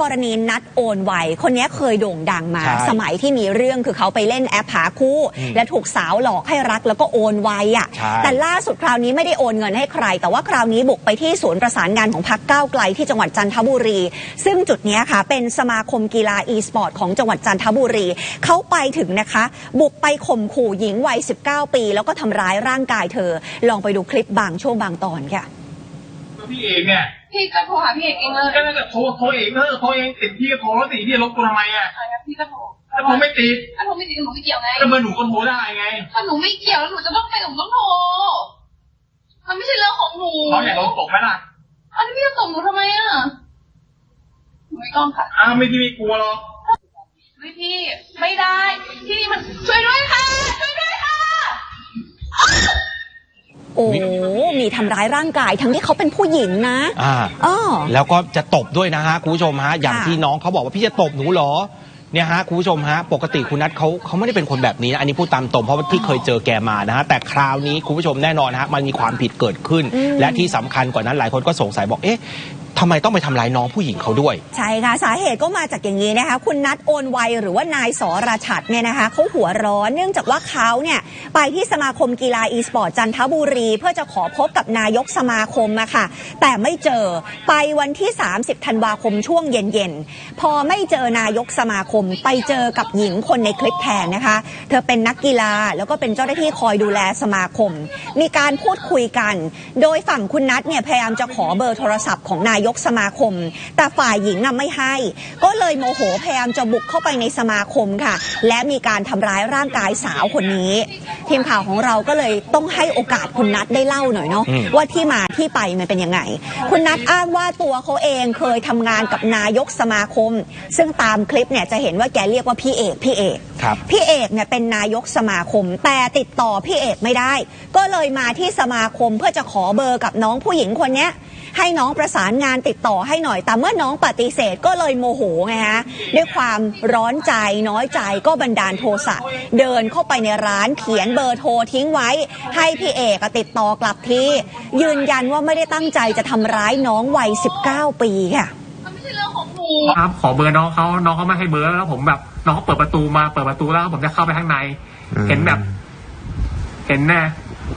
กรณีนัดโอนไวคนนี้เคยโด่งดังมา ใช่สมัยที่มีเรื่องคือเขาไปเล่นแอปหาคู่ อืมและถูกสาวหลอกให้รักแล้วก็โอนไวอะ ใช่ แต่ล่าสุดคราวนี้ไม่ได้โอนเงินให้ใคร แต่ว่าคราวนี้บุกไปที่ศูนย์ประสานงานของพรรคก้าวไกลที่จังหวัดจันทบุรี ซึ่งจุดเนี้ยค่ะ เป็นสมาคมกีฬา e สปอร์ตของจังหวัดจันทบุรี เขาไปถึงนะคะ บุกไปข่มขู่หญิงวัย 19 ปี แล้วก็ทำร้ายร่างกายเธอ ลองไปดูคลิปบางช่วงบางตอนค่ะ พี่เอกเนี่ยพี่ก็โทรหาพี่เอกเองเลยก็น่าจะโทรโทรเองเออโทรเองติดพี่ก็โทรแล้วติดพี่ลบกูทำไมอะอะงั้นพี่ก็โทรถ้าผมไม่ติดถ้าโทรไม่ติดหนูไม่เกี่ยวไงก็เบอร์หนูก็โทรได้ไงถ้าหนูไม่เกี่ยวแล้วหนูจะต้องไปหนูต้องโทรมันไม่ใช่เรื่องของหนูเขาอยากโดนตกไหมล่ะอันนี้พี่จะส่งหนูทำไมอะหนูไม่ต้องค่ะอ้าวไม่ที่ไม่กลัวหรอกไม่พี่ไม่ได้ที่นี่มันช่วยด้วยค่ะ ช่วยด้วยค่ะ โอ้มีทำร้ายร่างกายทั้งที่เขาเป็นผู้หญิงนะอ่าอ้อแล้วก็จะตบด้วยนะฮะคุณผู้ชมฮะอย่างค่ะที่น้องเขาบอกว่าพี่จะตบหนูเหรอเนี่ยฮะคุณผู้ชมฮะปกติคุณนัทเขาเขาไม่ได้เป็นคนแบบนี้นะอันนี้พูดตามตรงเพราะว่าที่เคยเจอแกมานะฮะแต่คราวนี้คุณผู้ชมแน่นอนฮะมันมีความผิดเกิดขึ้นอืมและที่สำคัญกว่านั้นหลายคนก็สงสัยบอกเอ๊ะ ทำไมต้องไปทำร้ายน้องผู้หญิงเขาด้วย ใช่ค่ะ สาเหตุก็มาจากอย่างนี้นะคะ คุณนัทโอนไวหรือว่านายสราชัดเนี่ยนะคะเขาหัวร้อนเนื่องจากว่าเขาเนี่ยไปที่สมาคมกีฬาอีสปอร์ตจันทบุรี เพื่อจะขอพบกับนายกสมาคมอะค่ะ แต่ไม่เจอไปวันที่ 30ธันวาคมช่วงเย็นๆ พอไม่เจอนายกสมาคม ไปเจอกับหญิงคนในคลิปแทนนะคะ เธอเป็นนักกีฬาแล้วก็เป็นเจ้าหน้าที่คอยดูแลสมาคม มีการพูดคุยกัน โดยฝั่งคุณนัทเนี่ยพยายามจะขอเบอร์โทรศัพท์ของนายกสมาคม แต่ฝ่ายหญิงน่ะไม่ให้ ก็เลยโมโหพยายามจะบุกเข้าไปในสมาคมค่ะ และมีการทำร้ายร่างกายสาวคนนี้ ทีมข่าวของเราก็เลยต้องให้โอกาสคุณนัทได้เล่าหน่อยเนาะอืมว่าที่มาที่ไปมันเป็นยังไง คุณนัทอ้างว่าตัวเขาเองเคยทำงานกับนายกสมาคม ซึ่งตามคลิปเนี่ยจะเห็นว่าแกเรียกว่าพี่เอกพี่เอกครับพี่เอกเนี่ยเป็นนายกสมาคม แต่ติดต่อพี่เอกไม่ได้ ก็เลยมาที่สมาคมเพื่อจะขอเบอร์กับน้องผู้หญิงคนเนี้ย ให้น้องประสานงานติดต่อให้หน่อย แต่เมื่อน้องปฏิเสธก็เลยโมโหไงฮะด้วยความร้อนใจน้อยใจก็บันดาลโทสะเดินเข้าไปในร้านเขียนเบอร์โทรทิ้งไว้ ให้พี่เอกอะติดต่อกลับที่ยืนยันว่าไม่ได้ตั้งใจจะทำร้ายน้องวัย 19 ปีค่ะมันไม่ใช่เรื่องของหนูครับขอเบอร์น้องเขาน้องเขาไม่ให้เบอร์แล้วผมแบบน้องเขาเปิดประตูมาเปิดประตูแล้วผมจะเข้าไปข้างใน เห็นแบบ เห็นแน่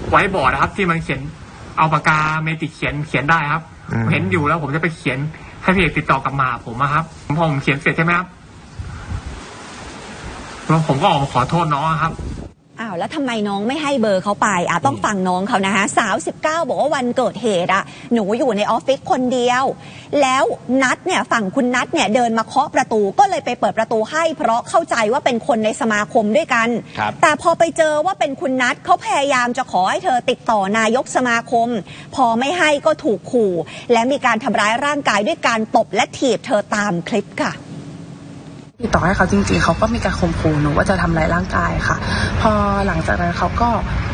ไว้บอร์ดนะครับ ที่มันเขียน เอาปากกาเมจิกเขียนเขียนได้ครับเห็นอยู่แล้วผมจะไปเขียนให้พี่เอกติดต่อกลับมาหาผมอะครับพอผมเขียนเสร็จใช่ไหมครับแล้วผมก็ออกมาขอโทษน้องอะครับ อ้าวแล้วทำไมน้องไม่ให้เบอร์เขาไปอะต้องฟังน้องเขานะฮะสาว 19 บอกว่าวันเกิดเหตุอะหนูอยู่ในออฟฟิศคนเดียว แล้วนัดเนี่ยฝั่งคุณนัดเนี่ยเดินมาเคาะประตูก็เลยไปเปิดประตูให้ เพราะเข้าใจว่าเป็นคนในสมาคมด้วยกัน ครับแต่พอไปเจอว่าเป็นคุณนัดเขาพยายามจะขอให้เธอติดต่อนายกสมาคม พอไม่ให้ก็ถูกขู่ และมีการทำร้ายร่างกายด้วยการตบและถีบเธอตามคลิปค่ะ ติดต่อให้เขาจริงๆ เขาก็มีการข่มขู่หนูว่าจะทำร้ายร่างกายค่ะ พอหลังจากนั้นเขาก็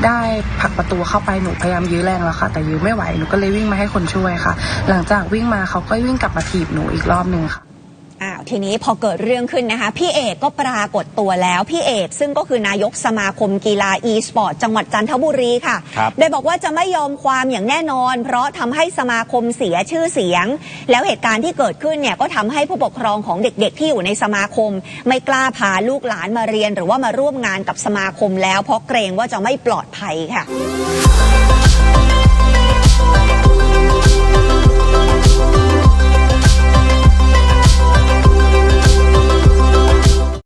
ได้ผลักประตูเข้าไปหนูพยายามยื้อแรงแล้วค่ะ แต่ยื้อไม่ไหวหนูก็เลยวิ่งมาให้คนช่วยค่ะ หลังจากวิ่งมาเขาก็วิ่งกลับมาถีบหนูอีกรอบหนึ่งค่ะ ทีนี้พอเกิดเรื่องขึ้นนะคะ พี่เอกก็ปรากฏตัวแล้ว พี่เอกซึ่งก็คือนายกสมาคมกีฬา e สปอร์ตจังหวัดจันทบุรีค่ะครับได้บอกว่าจะไม่ยอมความอย่างแน่นอน เพราะทำให้สมาคมเสียชื่อเสียง แล้วเหตุการณ์ที่เกิดขึ้นเนี่ยก็ทำให้ผู้ปกครองของเด็กๆ ที่อยู่ในสมาคม ไม่กล้าพาลูกหลานมาเรียน หรือว่ามาร่วมงานกับสมาคมแล้ว เพราะเกรงว่าจะไม่ปลอดภัยค่ะ